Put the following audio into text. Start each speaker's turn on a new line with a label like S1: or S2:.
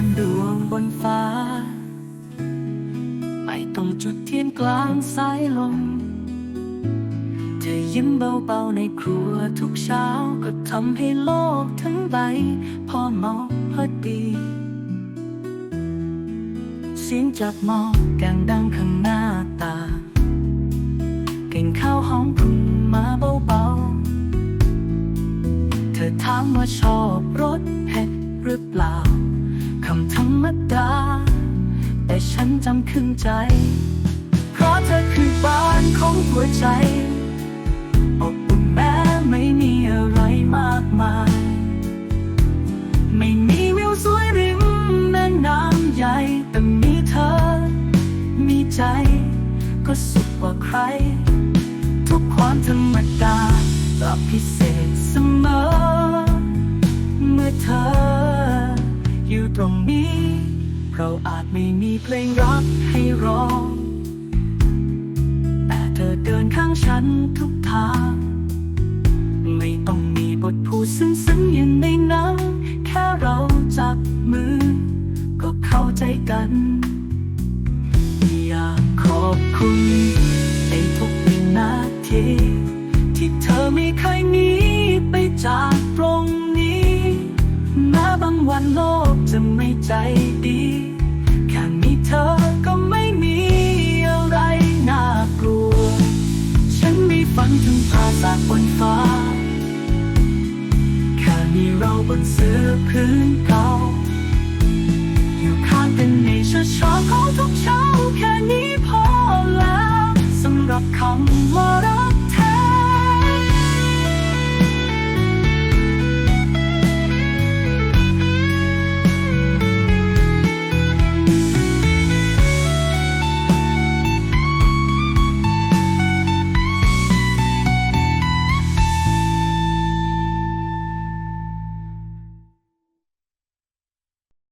S1: ันดวงบนฟ้า ไม่ต้องจุดเทียนกลางสายลม เธอยิ้มเบาๆในครัวทุกเช้าก็ทำให้โลกทั้งใบพอเมาพอดี เสียงจับหม้อแกงดังข้างหน้าตากินข้าวหอมพุ่งมาเบาๆ เธอถามว่าชอบรสเผ็ดหรือเปล่า ขึ้นใจ เพราะเธอคือบ้านของหัวใจ อบอุ่นแม้ไม่มีอะไรมากมาย ไม่มีวิวสวยริมแม่น้ำใหญ่ แต่มีเธอ มีใจ ก็สุขกว่าใคร ทุกความธรรมดากลับพิเศษเสมอ เมื่อเธออยู่ตรงนี้ เราอาจไม่มีเพลงรักให้ร้อง แต่เธอเดินข้างฉันทุกทาง ไม่ต้องมีบทพูดซึ้งๆอย่างในหนังแค่เราจับมือ ก็เข้าใจกันอยากขอบคุณในทุกวินาทีที่เธอไม่เคยหนีไปจากตรงนี้แม้บางวันโลกจะไม่ใจดี สากบนฟ้า แค่มีเราบนเสื้อพื้นเก่า อยู่ข้างกันในช้าช้าของทุกเช้า แค่นี้พอแล้วสำหรับคำว่ารัก